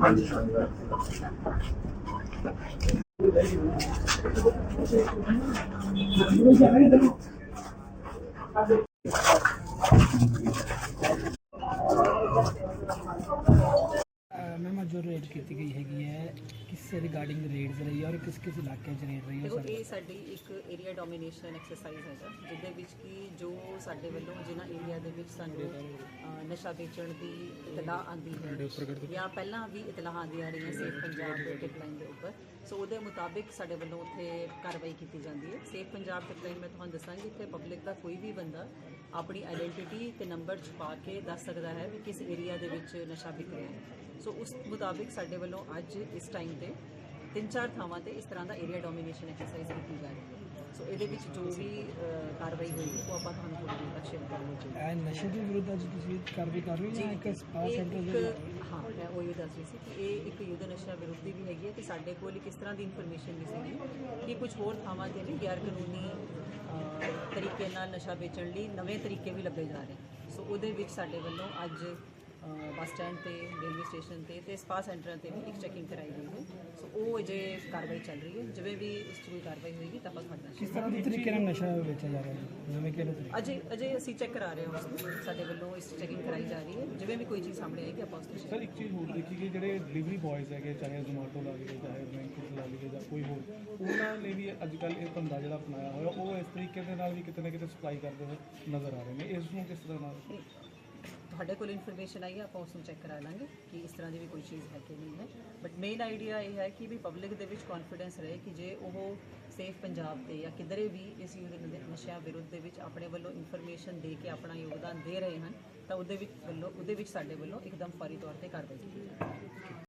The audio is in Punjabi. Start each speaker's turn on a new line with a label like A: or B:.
A: ありがとうございま。ਜੋ ਰੇਡ ਕੀਤੀ ਗਈ ਹੈਗੀ ਹੈ? ਕਿਸ ਰਿਗਾਰਡਿੰਗ ਰੇਡਸ ਰਹੀ ਹੈ ਔਰ ਕਿਸ ਕਿਸ ਇਲਾਕੇ 'ਚ ਰੇਡ ਰਹੀ ਹੈ
B: ਦੇਖੋ
A: ਸਰ
B: ਇਹ ਸਾਡੀ ਇੱਕ ਏਰੀਆ ਡੋਮੀਨੇਸ਼ਨ ਐਕਸਰਸਾਈਜ਼ ਹੈਗਾ ਜਿਹਦੇ ਵਿੱਚ ਕਿ ਜੋ ਸਾਡੇ ਵੱਲੋਂ ਜਿਨ੍ਹਾਂ ਏਰੀਆ ਦੇ ਵਿੱਚ ਸਾਨੂੰ ਨਸ਼ਾ ਵੇਚਣ ਦੀ ਇਤਲਾਹ ਆਂਦੀ ਹੈ ਜਾਂ ਪਹਿਲਾਂ ਵੀ ਇਤਲਾਹ ਆਂਦੀਆਂ ਰਹੀਆਂ ਸੇਫ ਪੰਜਾਬ ਦੇ ਟਿਪਲਾਈਨ ਦੇ ਉੱਪਰ ਸੋ ਉਹਦੇ ਮੁਤਾਬਿਕ ਸਾਡੇ ਵੱਲੋਂ ਉੱਥੇ ਕਾਰਵਾਈ ਕੀਤੀ ਜਾਂਦੀ ਹੈ। ਸੇਫ ਪੰਜਾਬ ਟਿਪਲਾਈਨ ਮੈਂ ਤੁਹਾਨੂੰ ਦੱਸਾਂਗੀ ਕਿ ਪਬਲਿਕ ਦਾ ਕੋਈ ਵੀ ਬੰਦਾ ਆਪਣੀ ਆਇਡੈਂਟੀਟੀ ਤੇ ਨੰਬਰ ਛੁਪਾ ਕੇ ਦੱਸ ਸਕਦਾ ਹੈ ਵੀ ਕਿਸ ਏਰੀਆ ਦੇ ਵਿੱਚ ਨਸ਼ਾ ਵਿਕ ਰਿਹਾ ਹੈ। ਸੋ ਉਸ ਮੁਤਾਬਿਕ ਸਾਡੇ ਵੱਲੋਂ ਅੱਜ ਇਸ ਟਾਈਮ ਤੇ ਤਿੰਨ ਚਾਰ ਥਾਵਾਂ ਤੇ ਇਸ ਤਰ੍ਹਾਂ ਦਾ ਏਰੀਆ ਡੋਮੀਨੇਸ਼ਨ ਐਕਸਰਸਾਈਜ਼ ਕੀਤੀ ਜਾ ਰਹੀ ਹੈ ਸੋ ਇਹਦੇ ਵਿੱਚ ਜੋ ਵੀ ਕਾਰਵਾਈ ਹੋਈ ਉਹ ਆਪਾਂ ਤੁਹਾਨੂੰ ਥੋੜੀ ਦੇਰ ਤੱਕ ਸ਼ੇਅਰ ਕਰਾਂਗੇ
A: ਇਹ ਨਸ਼ੇ ਦੇ ਵਿਰੁੱਧ ਅੱਜ ਤੁਸੀਂ ਕਾਰਵਾਈ ਕਰ ਰਹੇ ਹੋ ਜਾਂ ਇੱਕ ਸਪਾ ਸੈਂਟਰ ਦੇ
B: ਹਾਂ ਮੈਂ ਉਹ ਇਹ ਦੱਸ ਰਹੀ ਸੀ ਕਿ ਇਹ ਇੱਕ ਯੁੱਧ ਨਸ਼ਾ ਵਿਰੋਧੀ ਵੀ ਹੈਗੀ ਹੈ ਤੇ ਸਾਡੇ ਕੋਲ ਇੱਕ ਇਸ ਤਰ੍ਹਾਂ ਦੀ ਇਨਫੋਰਮੇਸ਼ਨ ਵੀ ਸੀਗੀ ਕਿ ਕੁਝ ਹੋਰ ਥਾਵਾਂ ਤੇ ਵੀ ਗੈਰ ਕਾਨੂੰਨੀ ਤਰੀਕੇ ਨਾਲ ਨਸ਼ਾ ਵੇਚਣ ਲਈ ਨਵੇਂ ਤਰੀਕੇ ਵੀ ਲੱਭੇ ਜਾ ਰਹੇ ਸੋ ਉਹਦੇ ਵਿੱਚ ਸਾਡੇ ਵੱਲੋਂ ਅੱਜ ਬੱਸ ਸਟੈਂਡ ਤੇ ਰੇਲਵੇ ਸਟੇਸ਼ਨ ਤੇ ਤੇ ਸਪਾ ਸੈਂਟਰਾਂ ਤੇ ਵੀ ਇੱਕ ਚੈਕਿੰਗ ਕਰਾਈ ਗਈ ਹੈ। ਸੋ ਉਹ ਅਜੇ ਕਾਰਵਾਈ ਚੱਲ ਰਹੀ ਹੈ। ਜਿਵੇਂ ਵੀ ਇਸ 'ਚ ਕੋਈ ਕਾਰਵਾਈ ਹੋਏਗੀ ਤਾਂ ਆਪਾਂ ਤੁਹਾਡੇ
A: ਕਿਸ ਤਰ੍ਹਾਂ ਦੇ ਤਰੀਕੇ ਨਾਲ ਨਸ਼ਾ ਵੇਚਿਆ ਜਾ ਰਿਹਾ ਹੈ? ਜਿਵੇਂ ਕਿ
B: ਅਜੇ ਅਜੇ ਅਸੀਂ ਚੈੱਕ ਕਰਾ ਰਹੇ ਹਾਂ ਉਸ ਨੂੰ। ਸਾਡੇ ਵੱਲੋਂ ਇਸ ਚੈਕਿੰਗ ਕਰਾਈ ਜਾ ਰਹੀ ਹੈ। ਜਿਵੇਂ ਵੀ ਕੋਈ ਚੀਜ਼ ਸਾਹਮਣੇ ਆਏਗੀ ਆਪਾਂ ਉਸ ਨੂੰ
C: ਸਰ ਇੱਕ ਚੀਜ਼ ਹੋਰ ਦੇਖੀ ਕਿ ਜਿਹੜੇ ਡਿਲੀਵਰੀ ਬॉयਜ਼ ਹੈਗੇ ਚਾਹੇ ਜ਼ੋਮੈਟੋ ਲਾ ਲਈਏ ਚਾਹੇ ਬਲਿੰਕਿਟ ਲਾ ਲਈਏ ਜਾਂ ਕੋਈ ਹੋਰ ਉਹਨਾਂ ਨੇ ਵੀ ਅੱਜ ਕੱਲ ਇਹ ਧੰਦਾ ਜਿਹੜਾ ਅਪਣਾਇਆ ਹੋਇਆ ਉਹ ਇਸ ਤਰੀਕੇ ਦੇ ਨਾਲ ਵੀ ਕਿਤੇ ਨਾ ਕਿਤੇ ਸਪਲਾਈ ਕਰਦੇ ਹੋਏ ਨਜ਼ਰ ਆ ਰਹੇ ਨੇ। ਇਸ ਨੂੰ ਕਿਸ ਤਰ੍ਹਾਂ ਨਾਲ?
B: ਸਾਡੇ ਕੋਲ ਇਨਫੋਰਮੇਸ਼ਨ ਆਈ ਹੈ, ਆਪਾਂ ਉਸ ਨੂੰ ਚੈੱਕ ਕਰਾ ਲਾਂਗੇ ਕਿ ਇਸ ਤਰ੍ਹਾਂ ਦੀ ਵੀ ਕੋਈ ਚੀਜ਼ ਹੈ ਕਿ ਨਹੀਂ ਹੈ। ਬਟ ਮੇਨ ਆਈਡੀਆ ਇਹ ਹੈ ਕਿ ਵੀ ਪਬਲਿਕ ਦੇ ਵਿੱਚ ਕੌਨਫੀਡੈਂਸ ਰਹੇ ਕਿ ਜੇ ਉਹ ਸੇਫ ਪੰਜਾਬ ਤੇ ਜਾਂ ਕਿਧਰੇ ਵੀ ਇਸ ਯੁੱਧ ਨਸ਼ਿਆਂ ਵਿਰੁੱਧ ਦੇ ਵਿੱਚ ਆਪਣੇ ਵੱਲੋਂ ਇਨਫੋਰਮੇਸ਼ਨ ਦੇ ਕੇ ਆਪਣਾ ਯੋਗਦਾਨ ਦੇ ਰਹੇ ਹਨ, ਤਾਂ ਉਹਦੇ ਵਿੱਚ ਵੱਲੋਂ ਉਹਦੇ ਵਿੱਚ ਸਾਡੇ ਵੱਲੋਂ ਇੱਕਦਮ ਫੌਰੀ ਤੌਰ ਤੇ ਕਾਰਵਾਈ ਕੀਤੀ ਜਾਵੇ।